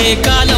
ಕಾಲ